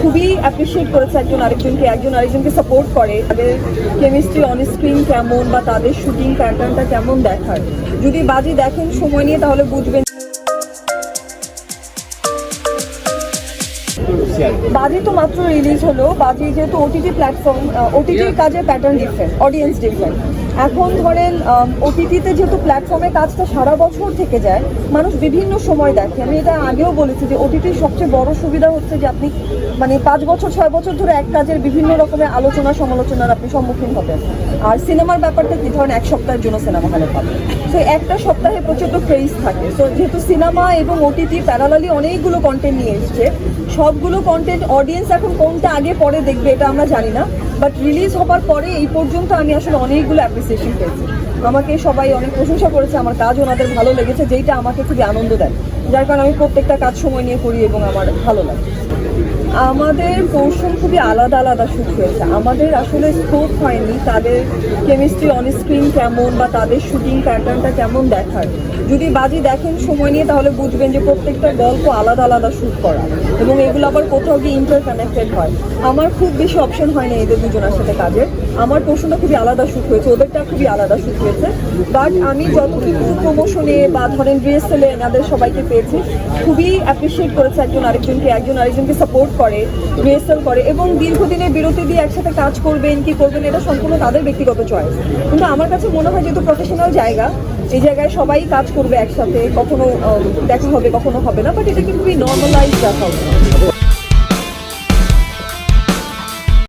খুবই অ্যাপ্রিসিয়েট করেছে একজন আরেকজনকে একজন আরেকজনকে সাপোর্ট করে। তাদের কেমিস্ট্রি অন স্ক্রিন কেমন বা তাদের শুটিং প্যাটার্নটা কেমন দেখার। যদি বাজি দেখেন সময় নিয়ে তাহলে বুঝবেন। বাজি তো মাত্র রিলিজ হলো। বাজি যেহেতু ওটিটি প্ল্যাটফর্ম ওটিটির কাজে প্যাটার্ন ডিফারেন্ট অডিয়েন্স ডিফারেন্ট এখন ধরেন ওটিটিতে যেহেতু প্ল্যাটফর্মে কাজটা সারা বছর থেকে যায়, মানুষ বিভিন্ন সময় দেখে। আমি এটা আগেও বলেছি যে ওটিটির সবচেয়ে বড় সুবিধা হচ্ছে যে আপনি মানে পাঁচ বছর, ছয় বছর ধরে এক কাজের বিভিন্ন রকমের আলোচনা, সমালোচনার আপনি সম্মুখীন হবেন। আর সিনেমার ব্যাপারটা কি? ধরেন, এক সপ্তাহের জন্য সিনেমা হলে পাবেন। তো একটা সপ্তাহে প্রচণ্ড ক্রেজ থাকে। তো যেহেতু সিনেমা এবং ওটিটি প্যারালালি অনেকগুলো কন্টেন্ট নিয়ে এসছে, সবগুলো কন্টেন্ট অডিয়েন্স এখন কোনটা আগে, পরে দেখবে, এটা আমরা জানি না। বাট রিলিজ হবার পরে এই পর্যন্ত আমি আসলে অনেকগুলো অ্যাপ্রিসিয়েশন পেয়েছি। আমাকে সবাই অনেক প্রশংসা করেছে, আমার কাজ ওনাদের ভালো লেগেছে, যেইটা আমাকে খুবই আনন্দ দেয়। যার কারণে আমি প্রত্যেকটা কাজ সময় নিয়ে করি এবং আমার ভালো লাগে। আমাদের পোর্শন খুবই আলাদা আলাদা শুট হয়েছে আমাদের আসলে স্কোপ হয়নি তাদের কেমিস্ট্রি অন স্ক্রিন কেমন বা তাদের শুটিং প্যাটার্নটা কেমন দেখার। যদি বাজি দেখেন সময় নিয়ে, তাহলে বুঝবেন যে প্রত্যেকটা গল্প আলাদা আলাদা শ্যুট করা। এবং এগুলো আবার কোথাও গিয়ে ইন্টার কানেক্টেড হয়। আমার খুব বেশি অপশন হয় না এদের দুজনের সাথে কাজের। আমার পোর্শনটা খুবই আলাদা শ্যুট হয়েছে, ওদেরটা খুবই আলাদা শ্যুট হয়েছে। বাট আমি যতটুকু প্রমোশনে বা ধরেন রিহার্সেলে এনাদের সবাইকে পেয়েছি, খুবই অ্যাপ্রিসিয়েট করেছে একজন আরেকজনকে একজন আরেকজনকে সাপোর্ট করে রিহার্সাল করে, এবং দীর্ঘদিনের বিরতি দিয়ে একসাথে কাজ করবেন, কি করবেন, এটা সম্পূর্ণ তাদের ব্যক্তিগত চয়েস কিন্তু আমার কাছে মনে হয় যেহেতু প্রফেশনাল জায়গা, এই জায়গায় সবাই কাজ করবে একসাথে, কখনো দেখা হবে, কখনো হবে না বাট এটা কিন্তু খুবই নর্মালাইজ হবে